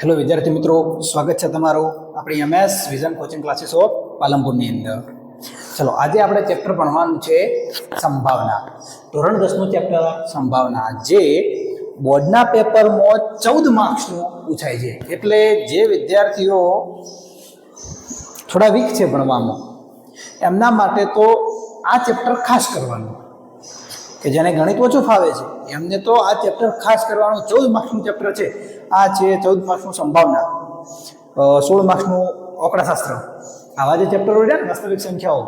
Hello વિદ્યાર્થી મિત્રો. સ્વાગત છે તમારું આપણી MS vision coaching classes of પાલનપુરની અંદર. ચલો, આજે આપણે ચેપ્ટર ભણવાનું છે સંભાવના. ધોરણ દસનું ચેપ્ટર સંભાવના. જે બોર્ડના પેપરમાં ચૌદ માર્ક્સનું પૂછાય છે. એટલે જે વિદ્યાર્થીઓ થોડા વીક છે ભણવામાં, એમના માટે તો આ ચેપ્ટર ખાસ કરવાનું. કે જેને ગણિત ઓછું ફાવે છે, એમને તો આ ચેપ્ટર ખાસ કરવાનું ચૌદ માર્ક્સનું ચેપ્ટર છે. આ છે ચૌદ માર્ક્સનું સંભાવના. સોળ માર્ક્સનું ઓકડાશાસ્ત્ર આવા જે ચેપ્ટરો રહ્યા વાસ્તવિક સંખ્યાઓ,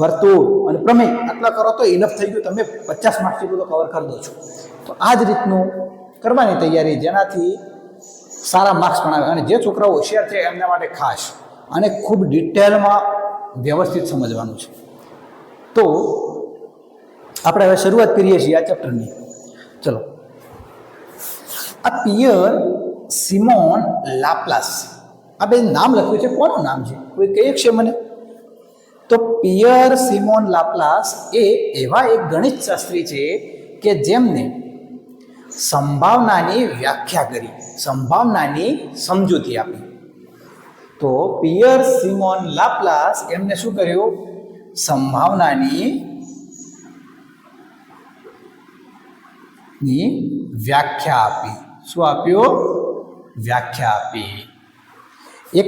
વર્તુળ અને પ્રમેય, આટલા કરો તો ઇનફ થઈ ગયું. તમે પચાસ માર્ક્સ જેટલું કવર કરી દો છો. તો આ જ રીતનું કરવાની તૈયારી જેનાથી સારા માર્ક્સ પણ આવે. અને જે છોકરાઓ હોશિયાર છે, એમના માટે ખાસ. અને ખૂબ ડિટેલમાં વ્યવસ્થિત સમજવાનું છે. તો આપણે હવે શરૂઆત કરીએ છીએ આ ચેપ્ટરની ચલો. આ પિયર સિમોન લાપ્લાસ આ બે નામ લખ્યું છે, કોનું નામ છે? કોઈ કહે છે મને? તો પિયર સિમોન લાપ્લાસ એ એવા એક ગણિત શાસ્ત્રી છે કે જેમને સંભાવનાની વ્યાખ્યા કરી, સંભાવનાની સમજૂતી આપી. તો પિયર સિમોન લાપ્લાસ એમને શું કર્યું? સંભાવનાની ની વ્યાખ્યા આપી. શું આપ્યો? વ્યાખ્યા આપી. એક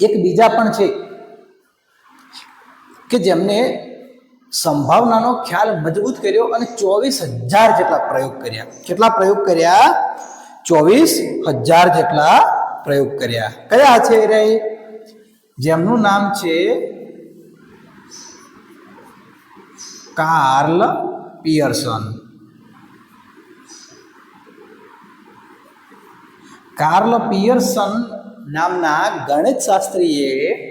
એક બીજા પણ છે કે જેમને સંભાવનાનો ખ્યાલ મજબૂત કર્યો અને ચોવીસ હજાર જેટલા પ્રયોગ કર્યા. કેટલા પ્રયોગ કર્યા? ચોવીસ હજાર જેટલા પ્રયોગ કર્યા. કયા છે રે જેમનું નામ છે કાર્લ પિયર્સન. કાર્લ પિયર્સન નામના ગણિત શાસ્ત્રીએ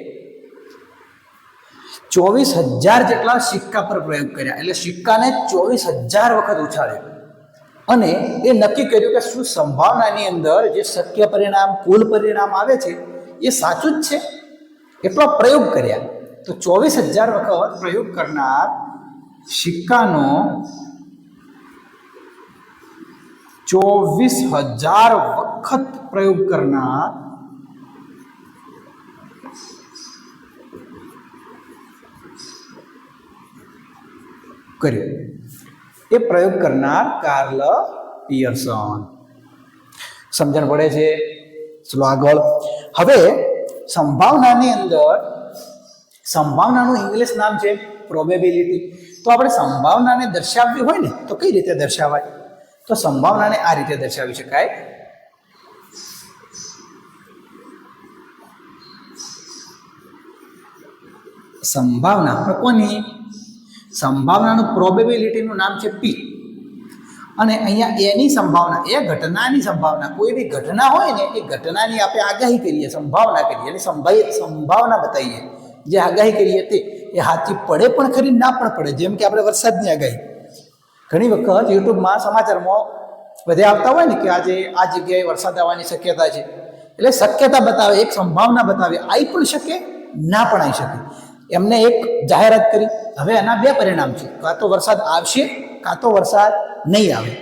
ચોવીસ હજાર જેટલા સિક્કા પર પ્રયોગ કર્યા. એટલે સિક્કાને ચોવીસ હજાર વખત ઉછાળ્યો. અને એ નક્કી કર્યું કે શું સંભાવનાની અંદર જે શક્ય પરિણામ, કુલ પરિણામ આવે છે, એ સાચું જ છે? એટલો પ્રયોગ કર્યા. તો ચોવીસ હજાર વખત પ્રયોગ કરનાર સિક્કાનો ચોવીસ હજાર વખત પ્રયોગ કરનાર કર્યો. એ પ્રયોગ કરનાર કાર્લ પિયર્સન. સમજણ પડે છે? ચલો આગળ. હવે સંભાવનાની અંદર, સંભાવનાનું ઇંગ્લિશ નામ છે પ્રોબેબિલિટી તો આપણે સંભાવનાને દર્શાવવી હોય ને, તો કઈ રીતે દર્શાવાય? તો સંભાવનાને આ રીતે દર્શાવી શકાય. સંભાવના કોની? સંભાવનાનું પ્રોબેબિલિટીનું નામ છે પી અને અહીંયા એની સંભાવના, એ ઘટનાની સંભાવના, કોઈ બી ઘટના હોય ને, એ ઘટનાની આપણે આગાહી કરીએ, સંભાવના કરીએ, એટલે સંભાઈ સંભાવના બતાવીએ. જે આગાહી કરીએ તે, એ હાથી પડે પણ ખરી, ના પણ પડે, જેમ કે આપણે વરસાદની આગાહી. ઘણી વખત યુટ્યુબમાં સમાચારમાં બધે આવતા હોય ને કે આજે આ જગ્યાએ વરસાદ આવવાની શક્યતા છે. એટલે શક્યતા બતાવે, એક સંભાવના બતાવે આવી પણ શકે, ના પણ આવી શકે. એમને એક જાહેરાત કરી, હવે એના બે પરિણામ છે. કાં તો વરસાદ આવશે, કાં તો વરસાદ નહીં આવે.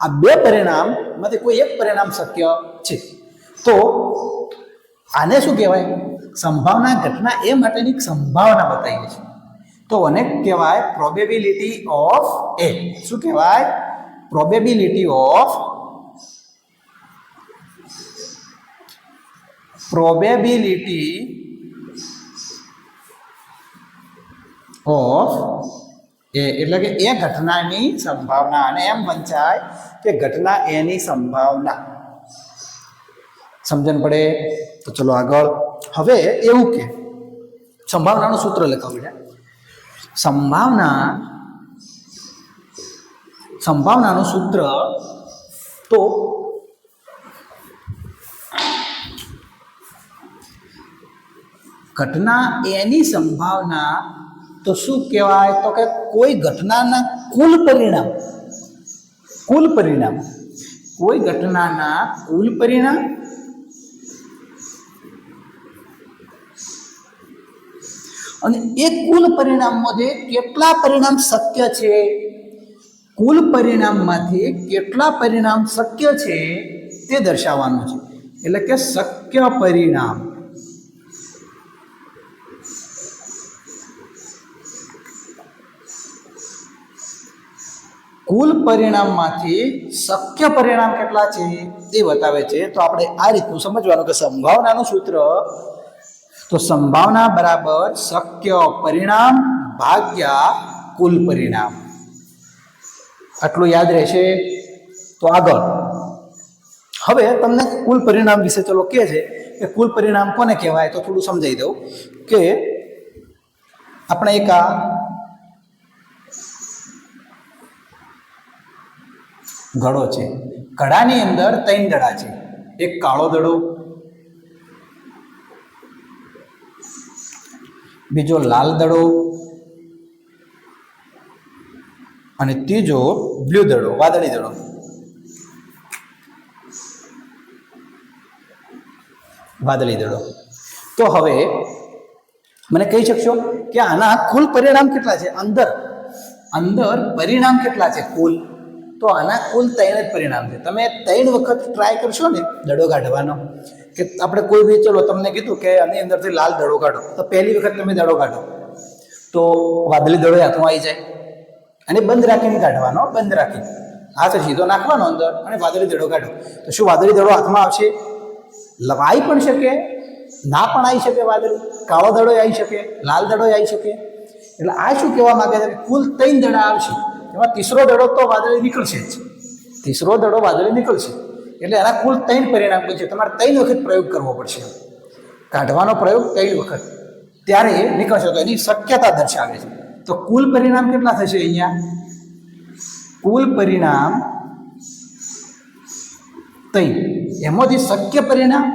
આ બે પરિણામમાંથી કોઈ એક પરિણામ શક્ય છે. તો આને શું કહેવાય? સંભાવના ઘટના એ માટેની સંભાવના બતાવી છે. તો આને કહેવાય પ્રોબેબિલિટી ઓફ એ શું કહેવાય? Probability of probability of A એટલે કે એ ઘટનાની સંભાવના અને એમ વંચાય કે ઘટના એની સંભાવના. સમજણ પડે? તો ચલો આગળ. હવે એવું કે, સંભાવનાનું સૂત્ર લખાવું છે. સંભાવના, સંભાવનાનું સૂત્ર તો ઘટના એની સંભાવના તો શું કહેવાય? તો કે કોઈ ઘટનાના કુલ પરિણામ કુલ પરિણામ, કોઈ ઘટનાના કુલ પરિણામ અને એ કુલ પરિણામમાંથી કેટલા પરિણામ શક્ય છે? કુલ પરિણામમાંથી કેટલા પરિણામ શક્ય છે તે દર્શાવવાનું છે. એટલે કે શક્ય પરિણામ. કુલ પરિણામમાંથી શક્ય પરિણામ કેટલા છે તે બતાવે છે. તો આપણે આ રીતનું સમજવાનું કે સંભાવનાનું સૂત્ર તો સંભાવના બરાબર શક્ય પરિણામ, ભાગ્યા, કુલ પરિણામ. આટલું યાદ રહેશે તો આગળ. હવે તમને કુલ પરિણામ વિશે ચલો કહે છે કે કુલ પરિણામ કોને કહેવાય તો થોડું સમજાવી દઉં કે આપણે એક આ ઘડો છે. ઘડાની અંદર ત્રણ દડા છે. એક કાળો દડો બીજો લાલ દડો અને ત્રીજો બ્લુ દડો, વાદળી દડો. વાદળી દડો. તો હવે મને કહી શકશો કે આના કુલ પરિણામ કેટલા છે? અંદર. અંદર પરિણામ કેટલા છે? કુલ. તો આના કુલ ત્રણ જ પરિણામ છે. તમે ત્રણ વખત ટ્રાય કરશો ને દડો કાઢવાનો, કે આપણે કોઈ બી, ચલો તમને કીધું કે આની અંદરથી લાલ દડો કાઢો, તો પહેલી વખત તમે દડો કાઢો. તો વાદળી દડો હાથમાં આવી જાય. અને બંધ રાખીને કાઢવાનો, બંધ રાખીને. હાથ સીધો નાખવાનો અંદર અને વાદળી દડો કાઢો. તો શું વાદળી દડો હાથમાં આવશે? લવાઈ પણ શકે, ના પણ આવી શકે વાદળી. કાળો દડો આવી શકે, લાલ દડો આવી શકે. એટલે આ શું કહેવા માંગે છે? કુલ ત્રણ દડા આવશે. એમાં તીસરો દડો તો વાદળી નીકળશે જ. તીસરો દડો વાદળી નીકળશે. એટલે એના કુલ ત્રણ પરિણામ છે તમારે ત્રણ વખત પ્રયોગ કરવો પડશે. કાઢવાનો પ્રયોગ ત્રણ વખત. ત્યારે નીકળશે તો એની શક્યતા દર્શાવે છે. તો કુલ પરિણામ કેટલા થશે અહીંયા? કુલ પરિણામ ત્રણ. એમાંથી શક્ય પરિણામ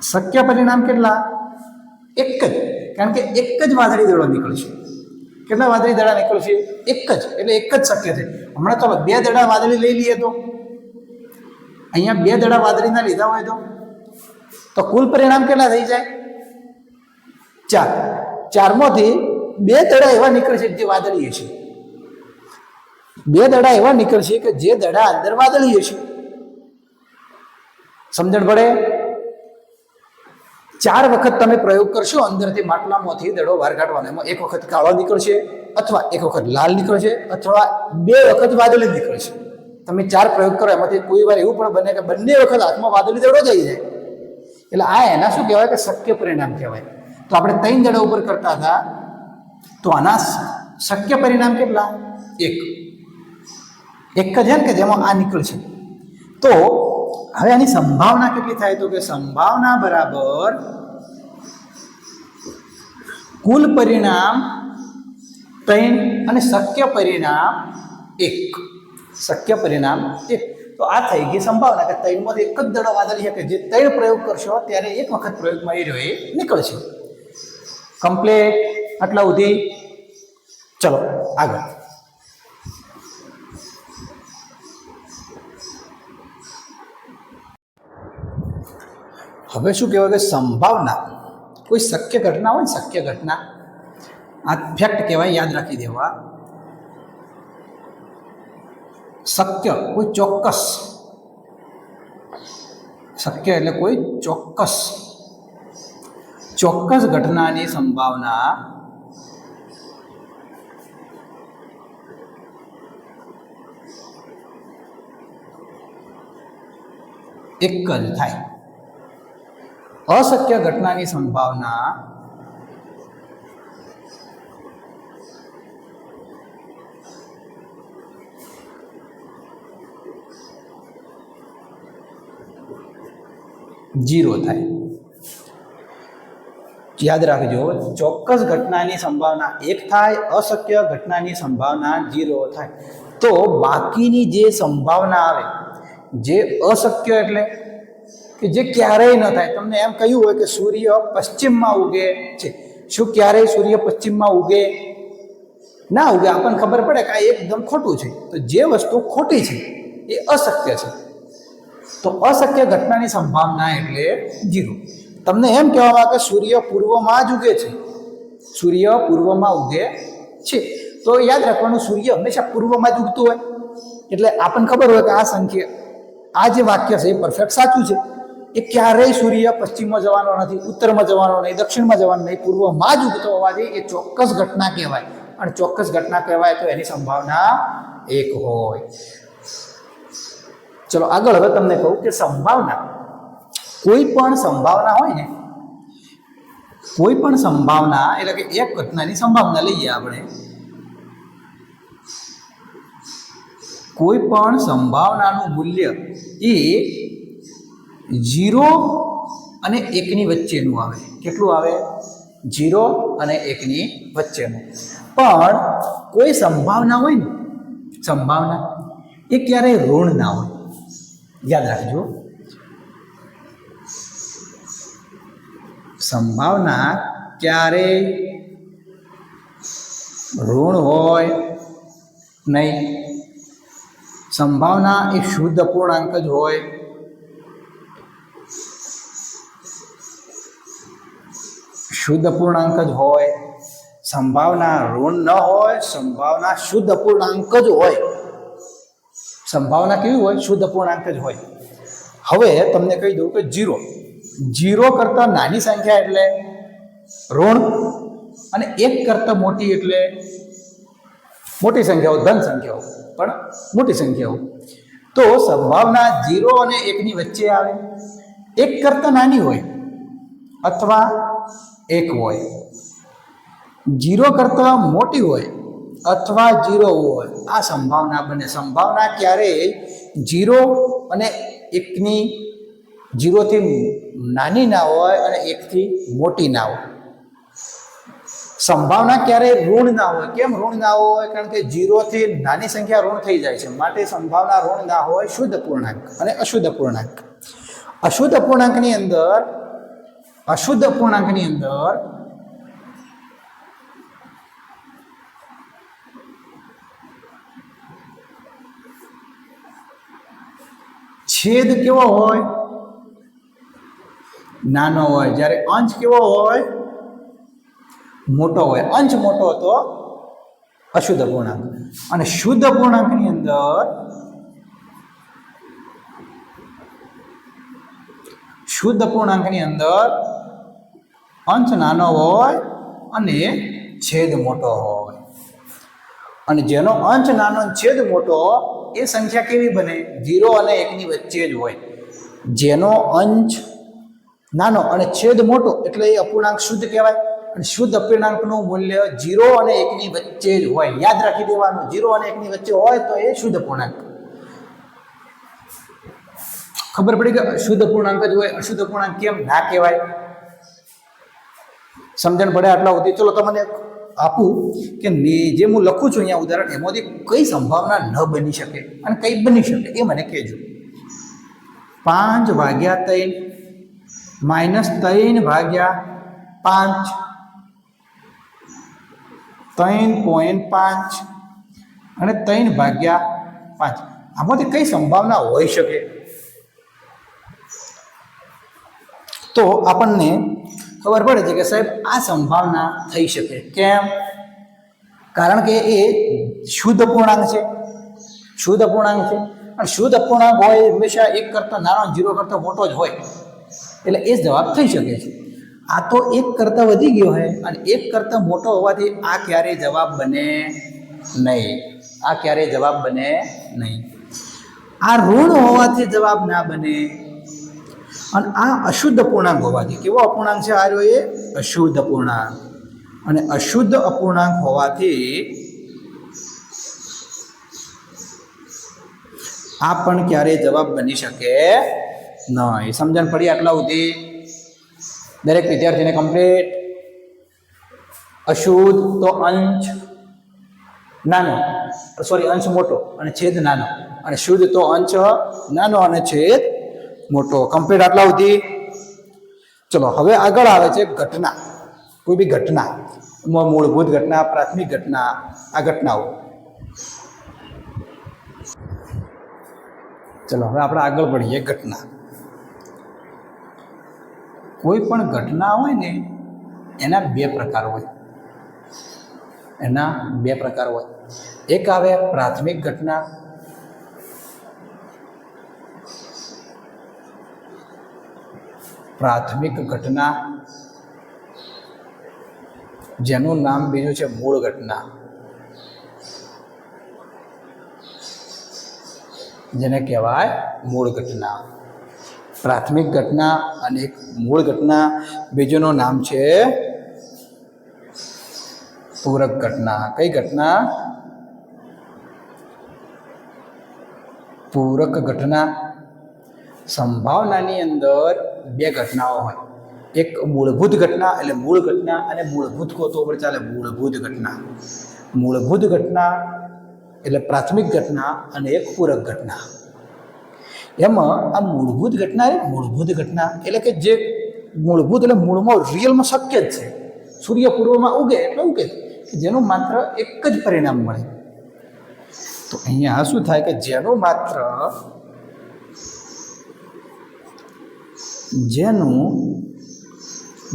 શક્ય પરિણામ કેટલા? એક જ. કારણ કે એક જ વાદળી દડો નીકળશે કેટલા વાદળી દડા નીકળશે એક જ, એટલે એક જ શક્ય છે. હમણાં ચાલો બે દડા વાદળી લઈ લઈએ તો. અહીંયા બે દડા વાદળીના લીધા હોય તો. તો કુલ પરિણામ કેટલા થઈ જાય? ચાર. ચારમાંથી બે દડા એવા નીકળશે જે વાદળીએ છે. બે દડા એવા નીકળશે કે જે દડા અંદર વાદળીએ છે. સમજણ પડે? ચાર વખત તમે પ્રયોગ કરશો, અંદરથી માટલામાંથી દડો બહાર કાઢવાનો. એમાં એક વખત કાળો નીકળશે અથવા એક વખત લાલ નીકળશે અથવા બે વખત વાદળી નીકળશે. તમે ચાર પ્રયોગ કરો, એમાંથી કોઈ વાર એવું પણ બને કે બંને વખત હાથમાં વાદળી દડો થઈ જાય. એટલે આ એના શું કહેવાય કે શક્ય પરિણામ કહેવાય. તો આપણે ત્રણ દડા ઉપર કરતા હતા. તો આના શક્ય પરિણામ કેટલા? એક. એક જ છે ને કે જેમાં આ નીકળશે. તો હવે આની સંભાવના કેટલી થાય તો કે સંભાવના બરાબર કુલ પરિણામ ત્રણ અને શક્ય પરિણામ એક. શક્ય પરિણામ એક. તો આ થઈ ગઈ સંભાવના કે ત્રણમાંથી એક જ દડો વાદળી છે કે જે ત્રણ પ્રયોગ કરશો ત્યારે એક વખત પ્રયોગમાં એ રહ્યો, એ નીકળશે. કમ્પ્લેટ આટલા સુધી. ચલો, આગળ. હવે શું કહેવાય કે સંભાવના, કોઈ શક્ય ઘટના હોય ને શક્ય ઘટના, આ ફેક્ટ કહેવાય, યાદ રાખી દેવા. શક્ય, કોઈ ચોક્કસ. શક્ય એટલે કોઈ ચોક્કસ. ચોક્કસ ઘટનાની સંભાવના. એક જ થાય. અશક્ય ઘટનાની સંભાવના જીરો થાય યાદ રાખજો ચોક્કસ ઘટનાની સંભાવના એક થાય અશક્ય ઘટનાની સંભાવના જીરો થાય તો બાકીની જે સંભાવના આવે જે અશક્ય એટલે કે જે ક્યારેય ન થાય. તમને એમ કહ્યું હોય કે સૂર્ય પશ્ચિમમાં ઉગે છે. શું ક્યારેય સૂર્ય પશ્ચિમમાં ઉગે? ના ઉગે. આપણને ખબર પડે કે આ એકદમ ખોટું છે. તો જે વસ્તુ ખોટી છે, એ અશક્ય છે. તો અશક્ય ઘટનાની સંભાવના એટલે જીરો. તમને એમ કહેવામાં કે સૂર્ય પૂર્વમાં જ ઉગે છે. સૂર્ય પૂર્વમાં ઉગે છે. તો યાદ રાખવાનું, સૂર્ય હંમેશા પૂર્વમાં જ ઉગતું હોય. એટલે આપણને ખબર હોય કે આ સંખ્યા, આ જે વાક્ય છે, એ પરફેક્ટ સાચું છે. એ ક્યારેય સૂર્ય પશ્ચિમમાં જવાનો નથી, ઉત્તરમાં જવાનો નહીં, દક્ષિણમાં જવાનો નહીં, પૂર્વમાં જ ઉગતો હોવાથી એ ચોક્કસ ઘટના કહેવાય. અને ચોક્કસ ઘટના કહેવાય તો એની સંભાવના એક હોય. ચલો આગળ હવે તમને કહું કે સંભાવના. કોઈ પણ સંભાવના હોય ને, કોઈ પણ સંભાવના એટલે કે એક ઘટનાની સંભાવના લઈએ આપણે. કોઈ પણ સંભાવનાનું મૂલ્ય એ જીરો અને એકની વચ્ચેનું આવે. કેટલું આવે? જીરો અને એકની વચ્ચેનું. પણ કોઈ સંભાવના હોય ને? સંભાવના? એ ક્યારેય ઋણ ના હોય? યાદ રાખજો. સંભાવના ક્યારેય ઋણ હોય નહીં. સંભાવના એ શુદ્ધ અપૂર્ણાંક જ હોય. શુદ્ધ અપૂર્ણાંક જ હોય, સંભાવના ઋણ ન હોય, સંભાવના શુદ્ધ અપૂર્ણાંક જ હોય. સંભાવના કેવી હોય? શુદ્ધ અપૂર્ણાંક જ હોય. હવે તમને કહી દઉં કે જીરો. જીરો કરતાં નાની સંખ્યા એટલે ઋણ અને એક કરતાં મોટી એટલે મોટી સંખ્યાઓ, ધન સંખ્યાઓ. પણ મોટી સંખ્યાઓ. તો સંભાવના જીરો અને એકની વચ્ચે આવે. એક કરતાં નાની હોય અથવા એક હોય. જીરો કરતાં મોટી હોય અથવા જીરો હોય. આ સંભાવના બને. સંભાવના ક્યારેય જીરો અને એકની જીરોથી નાની ના હોય અને એકથી મોટી ના હોય. સંભાવના ક્યારેય ઋણ ના હોય. કેમ ઋણ ના હોય? કારણ કે જીરોથી નાની સંખ્યા ઋણ થઈ જાય છે. માટે સંભાવના ઋણ ના હોય શુદ્ધ પૂર્ણાંક અને અશુદ્ધ પૂર્ણાંક. અશુદ્ધ પૂર્ણાંકની અંદર અશુદ્ધ પૂર્ણાંકની અંદર છેદ કેવો હોય? નાનો હોય. જ્યારે અંશ કેવો હોય? મોટો હોય. અંશ મોટો હતો અશુદ્ધ પૂર્ણાંક. અને શુદ્ધ પૂર્ણાંકની અંદર શુદ્ધ પૂર્ણાંકની અંદર અંશ નાનો હોય અને છેદ મોટો હોય. અને જેનો અંશ નાનો છેદ મોટો એ સંખ્યા કેવી બને? જીરો અને એકની વચ્ચે જ હોય. જેનો અંશ નાનો અને છેદ મોટો એટલે એ અપૂર્ણાંક શુદ્ધ કહેવાય. અને શુદ્ધ અપૂર્ણાંકનું મૂલ્ય ઝીરો અને એકની વચ્ચે જ હોય. યાદ રાખી દેવાનું. જીરો અને એકની વચ્ચે હોય તો એ શુદ્ધ અપૂર્ણાંક. ખબર પડી કે શુદ્ધ પૂર્ણાંક જ હોય? અશુદ્ધ પૂર્ણાંક કેમ ના કહેવાય? સમજણ પડે આટલા સુધી? ચલો, તમને આપું કે જે હું લખું છું અહીંયા ઉદાહરણ, એમાંથી કઈ સંભાવના ન બની શકે અને કઈ બની શકે એ મને કહેજો. પાંચ ભાગ્યા ત્રણ, માઇનસ ત્રણ ભાગ્યા પાંચ. ત્રણ પોઈન્ટ પાંચ અને ત્રણ ભાગ્યા પાંચ. આમાંથી કઈ સંભાવના હોઈ શકે? તો આપણને ખબર પડે છે કે સાહેબ, આ સંભાવના થઈ શકે. કેમ? કારણ કે એ શુદ્ધ અપૂર્ણાંક છે. શુદ્ધ અપૂર્ણાંક છે. અને શુદ્ધ અપૂર્ણાંક હોય હંમેશા એક કરતાં નાનો જીરો કરતાં મોટો જ હોય. એટલે એ જવાબ થઈ શકે છે. આ તો એક કરતાં વધી ગયો હોય અને એક કરતાં મોટો હોવાથી આ ક્યારેય જવાબ બને નહીં. આ ક્યારેય જવાબ બને નહીં. આ ઋણ હોવાથી જવાબ ના બને. અને આ અશુદ્ધ અપૂર્ણાંક હોવાથી કેવો અપૂર્ણાંક છે આ એ અશુદ્ધ અપૂર્ણાંક. અને અશુદ્ધ અપૂર્ણાંક હોવાથી આ પણ ક્યારેય જવાબ બની શકે નહીં. સમજણ પડી આટલા સુધી? દરેક વિદ્યાર્થીને કમ્પ્લીટ અશુદ્ધ તો અંશ નાનો. સોરી અંશ મોટો અને છેદ નાનો. અને શુદ્ધ તો અંશ નાનો અને છેદ મોટો કમ્પ્લીટ આટલા સુધી. ચલો, હવે આગળ આવે છે ઘટના. કોઈ બી ઘટના. મૂળભૂત ઘટના, પ્રાથમિક ઘટના, આ ઘટનાઓ. ચલો, હવે આપણે આગળ પડીએ ઘટના. કોઈ પણ ઘટના હોય ને, એના બે પ્રકાર હોય. એના બે પ્રકાર હોય. એક આવે પ્રાથમિક ઘટના પ્રાથમિક ઘટના, જેનું નામ બીજું છે મૂળ ઘટના, જેને કહેવાય મૂળ ઘટના. પ્રાથમિક ઘટના અને એક મૂળ ઘટના, બીજુંનું નામ છે પૂરક ઘટના. કઈ ઘટના? પૂરક ઘટના. સંભાવનાની અંદર બે ઘટનાઓ હોય. એક મૂળભૂત ઘટના એટલે મૂળ ઘટના અને મૂળભૂત કોતો પણ ચાલે, મૂળભૂત ઘટના. મૂળભૂત ઘટના એટલે પ્રાથમિક ઘટના અને એક પૂરક ઘટના. એમાં આ મૂળભૂત ઘટના એ મૂળભૂત ઘટના એટલે કે જે મૂળભૂત એટલે મૂળમાં રિયલમાં શક્ય જ છે. સૂર્ય પૂર્વમાં ઉગે એટલે ઉગે કે જેનું માત્ર એક જ પરિણામ મળે. તો અહીંયા શું થાય કે જેનું માત્ર જેનું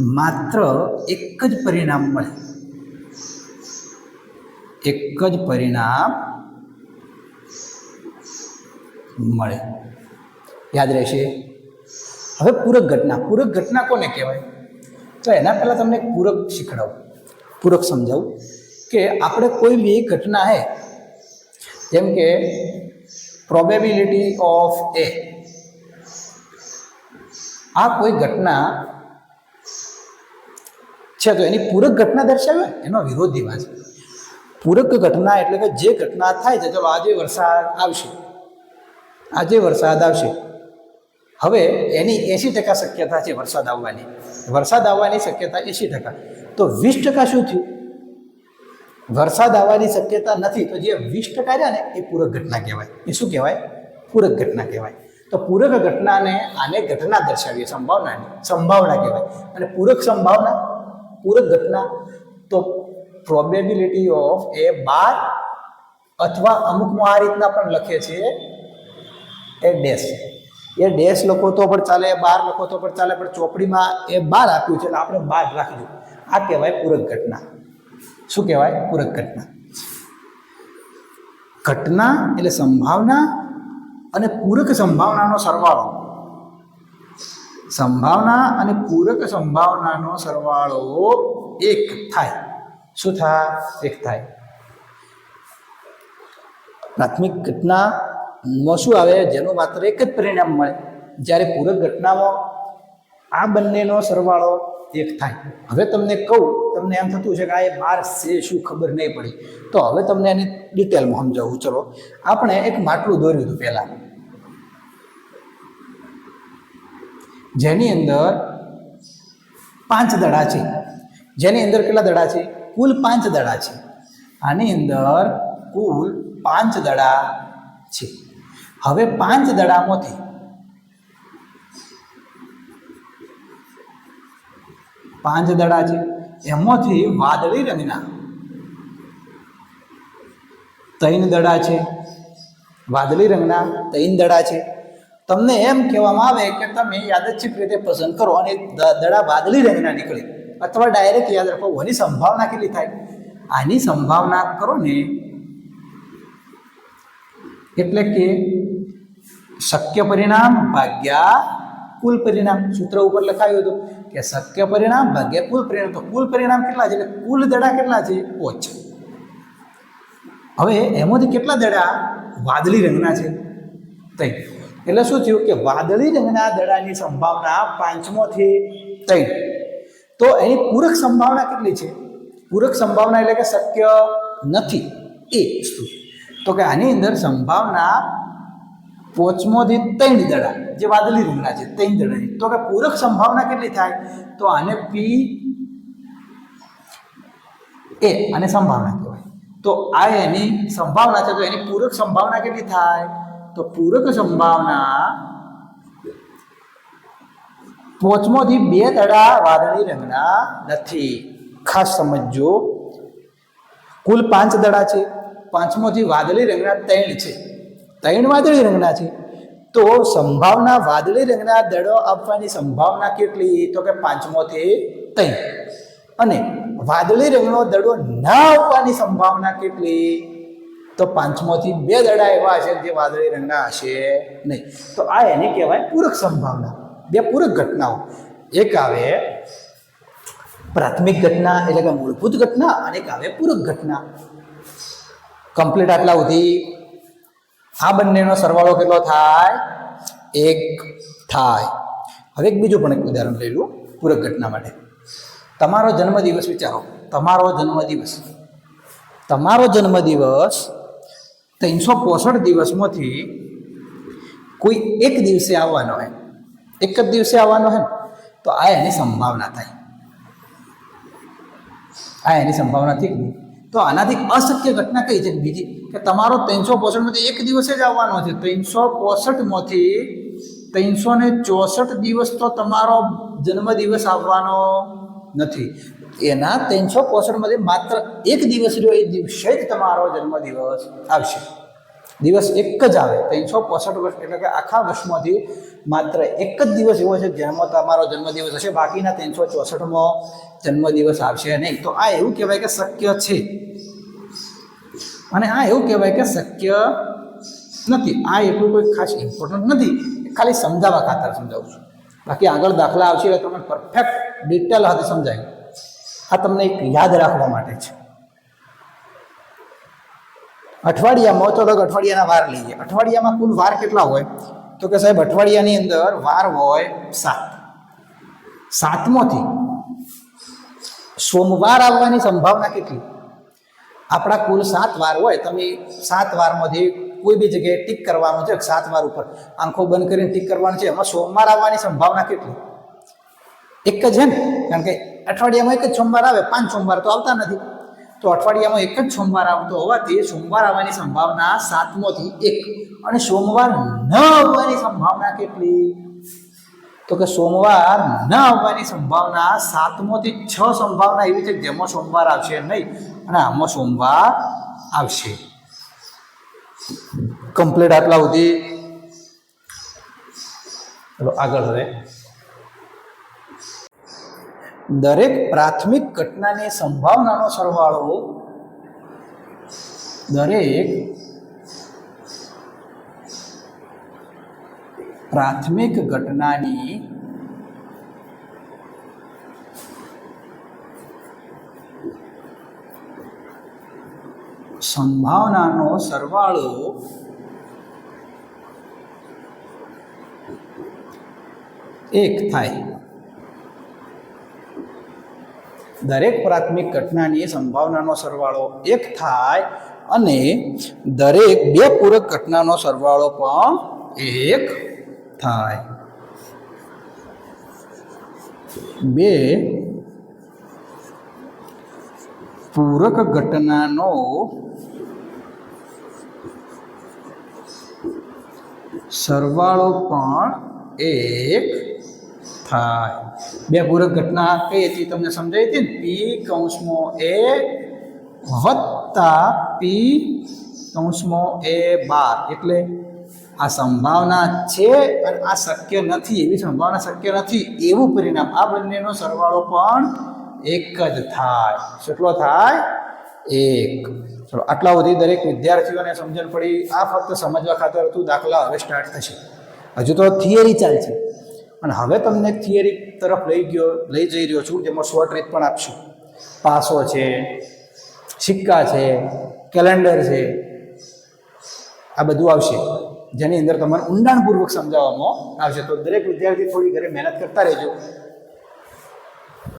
માત્ર એક જ પરિણામ મળે. એક જ પરિણામ મળે. યાદ રહેશે? હવે પૂરક ઘટના. પૂરક ઘટના કોને કહેવાય? તો એના પહેલાં તમને પૂરક શીખડાવું. પૂરક સમજાવું કે આપણે કોઈ બી ઘટના હે, જેમ કે પ્રોબેબિલિટી ઓફ એ આ કોઈ ઘટના છે તો એની પૂરક ઘટના દર્શાવે? એનો વિરોધીમાં છે પૂરક ઘટના એટલે કે જે ઘટના થાય છે, ચાલો આજે વરસાદ આવશે. આજે વરસાદ આવશે. હવે એની એંશી ટકા શક્યતા છે વરસાદ આવવાની. વરસાદ આવવાની શક્યતા એંશી ટકા. તો વીસ ટકા શું થયું? વરસાદ આવવાની શક્યતા નથી. તો જે વીસ ટકા રહ્યા ને, એ પૂરક ઘટના કહેવાય. એ શું કહેવાય? પૂરક ઘટના કહેવાય. તો પૂરક ઘટનાને આને ઘટના દર્શાવીએ, સંભાવનાની, સંભાવના કહેવાય. અને પૂરક સંભાવના, પૂરક ઘટના તો પ્રોબેબિલિટી ઓફ એ બાર અથવા અમુકમાં આ રીતના પણ લખે છે એ ડેશ એ ડેશ લખો તો પણ ચાલે બાર લખો તો પણ ચાલે, પણ ચોપડીમાં એ બાર આપ્યું છે એટલે આપણે બાર રાખજો. આ કહેવાય પૂરક ઘટના. શું કહેવાય? પૂરક ઘટના. ઘટના એટલે સંભાવના અને પૂરક સંભાવનાનો સરવાળો. સંભાવના અને પૂરક સંભાવનાનો સરવાળો એક થાય. શું થાય? એક થાય. પ્રાથમિક ઘટનામાં શું આવે? જેનું માત્ર એક જ પરિણામ મળે. જ્યારે પૂરક ઘટનામાં આ બંનેનો સરવાળો એક થાય. હવે તમને કહું, તમને એમ થતું છે કે આ એ બાર છે, શું ખબર નહીં પડી. તો હવે તમને એની ડિટેલમાં સમજાવું. ચલો, આપણે એક માટલું દોર્યું હતું પહેલાં. જેની અંદર પાંચ દડા છે. જેની અંદર કેટલા દડા છે? કુલ પાંચ દડા છે. આની અંદર કુલ પાંચ દડા છે. હવે પાંચ દડામાંથી પાંચ દડા છે. એમાંથી વાદળી રંગના ત્રણ દડા છે. વાદળી રંગના ત્રણ દડા છે. તમને એમ કહેવામાં આવે કે તમે યાદચ્છિક રીતે પસંદ કરો અને દડા વાદળી રંગના નીકળે. અથવા ડાયરેક્ટ યાદ રાખો આની સંભાવના કેટલી થાય? આની સંભાવના કરો ને એટલે કે શક્ય પરિણામ ભાગ્યા કુલ પરિણામ સૂત્ર ઉપર લખાયું હતું કે શક્ય પરિણામ ભાગ્યા કુલ પરિણામ. તો કુલ પરિણામ કેટલા છે? એટલે કુલ દડા કેટલા છે? ઓછ. હવે એમાંથી કેટલા દડા વાદળી રંગના છે? ત્રણ. એટલે શું થયું કે વાદળી રંગના દડાની સંભાવના પાંચમોથી ત્રણ. તો એની પૂરક સંભાવના કેટલી છે? પૂરક સંભાવના એટલે કે શક્ય નથી. એ વસ્તુ. તો કે આની અંદર સંભાવના પોચમોથી ત્રણ દડા, જે વાદળી રંગના છે, ત્રણ દડાની તો કે પૂરક સંભાવના કેટલી થાય? તો આને પી એ અને સંભાવના કહેવાય. તો આ એની સંભાવના છે, તો એની પૂરક સંભાવના કેટલી થાય? તો પૂરક સંભાવના પોચમોથી બે દડા વાદળી રંગના નથી. ખાસ સમજજો. કુલ પાંચ દડા છે. પાંચમોથી વાદળી રંગના ત્રણ છે. ત્રણ વાદળી રંગના છે. તો સંભાવના વાદળી રંગના દડો આપવાની સંભાવના કેટલી? તો કે પાંચમોથી ત્રણ. અને વાદળી રંગનો દડો ના આવવાની સંભાવના કેટલી? તો પાંચમોથી બે દડા એવા હશે જે વાદળી રંગના હશે નહીં. તો આ એને કહેવાય પૂરક સંભાવના. બે પૂરક ઘટનાઓ. એક આવે પ્રાથમિક ઘટના એટલે કે મૂળભૂત ઘટના અને એક આવે પૂરક ઘટના. કમ્પ્લીટ આટલા સુધી. આ બંનેનો સરવાળો કેટલો થાય? એક થાય. હવે એક બીજું પણ એક ઉદાહરણ લઈ લો પૂરક ઘટના માટે. તમારો જન્મદિવસ વિચારો. તમારો જન્મદિવસ. તમારો જન્મદિવસ ત્રણસો પોસઠ દિવસમાંથી કોઈ એક દિવસે આવવાનો હોય. એક જ દિવસે આવવાનો હોય ને, તો આ એની સંભાવના થાય. આ એની સંભાવના થઈ તો આનાથી અશક્ય ઘટના કઈ છે? બીજી કે તમારો ત્રણસો પોસઠમાંથી એક દિવસે જ આવવાનો છે. ત્રણસો પોસઠમાંથી ત્રણસો ને ચોસઠ દિવસ તો તમારો જન્મદિવસ આવવાનો નથી. એના ત્રણસો પોસઠમાંથી માત્ર એક દિવસ રહ્યો એ દિવસે જ તમારો જન્મદિવસ આવશે. દિવસ એક જ આવે. ત્રણસો પોસઠ વર્ષ એટલે કે આખા વર્ષમાંથી માત્ર એક જ દિવસ એવો છે જેમાં તમારો જન્મદિવસ હશે. બાકીના ત્રણસો ચોસઠમાં જન્મદિવસ આવશે નહીં. તો આ એવું કહેવાય કે શક્ય છે. અને આ એવું કહેવાય કે શક્ય નથી. આ એટલું કોઈ ખાસ ઇમ્પોર્ટન્ટ નથી. ખાલી સમજાવવા ખાતર સમજાવું છું. બાકી આગળ દાખલા આવશે એટલે તમને પરફેક્ટ ડિટેલ હાથે સમજાય. આ તમને એક યાદ રાખવા માટે છે. અઠવાડિયામાં, તો લગ અઠવાડિયાના વાર લઈએ. અઠવાડિયામાં કુલ વાર કેટલા હોય? તો કે સાહેબ, અઠવાડિયાની અંદર વાર હોય સાત. સાતમોથી સોમવાર આવવાની સંભાવના કેટલી? આપણા કુલ સાત વાર હોય, તમે સાત વારમાંથી કોઈ બી જગ્યાએ ટીક કરવાનું છે, સાત વાર ઉપર. આંખો બંધ કરીને ટીક કરવાનું છે, એમાં સોમવાર આવવાની સંભાવના કેટલી? એક જ છે ને? કારણ કે અઠવાડિયામાં એક જ સોમવાર આવે, પાંચ સોમવાર તો આવતા નથી. તો અઠવાડિયામાં એક જ સોમવાર આવતો હોવાથી સોમવાર આવવાની સંભાવના સાતમોથી એક. અને સોમવાર ન આવવાની સંભાવના કેટલી? તો કે સોમવાર ન આવવાની સંભાવના સાતમોથી છ સંભાવના એવી છે કે જેમાં સોમવાર આવશે નહીં. અને આમાં સોમવાર આવશે. કમ્પ્લીટ આટલા સુધી. ચલો આગળ હવે દરેક પ્રાથમિક ઘટનાની સંભાવનાનો સરવાળો દરેક પ્રાથમિક ઘટનાની સંભાવનાનો સરવાળો એક થાય. દરેક પ્રાથમિક ઘટનાની સંભાવનાનો સરવાળો એક થાય અને દરેક બે પૂરક ઘટનાનો સરવાળો પણ એક થાય. બે પૂરક ઘટનાનો સરવાળો પણ એક થાય. બે પૂરક ઘટના કઈ હતી તમને સમજાઈ હતી ને? પી કૌંસમાં એ વત્તા પી કૌંસમાં એ બાર. એટલે આ સંભાવના છે અને આ શક્ય નથી. એવી સંભાવના શક્ય નથી. એવું પરિણામ આ બંનેનો સરવાળો પણ એક જ થાય. કેટલો થાય? એક. ચલો, આટલા સુધી દરેક વિદ્યાર્થીઓને સમજણ પડી. આ ફક્ત સમજવા ખાતર હતું, દાખલા હવે સ્ટાર્ટ થશે. હજુ તો થિયરી ચાલશે. અને હવે તમને થિયરી તરફ લઈ ગયો, લઈ જઈ રહ્યો છું, જેમાં શોર્ટ રીત પણ આપશું. પાસો છે, સિક્કા છે કેલેન્ડર છે. આ બધું આવશે. જેની અંદર તમારે ઊંડાણપૂર્વક સમજાવવામાં આવશે. તો દરેક વિદ્યાર્થી થોડી ઘરે મહેનત કરતા રહેજો.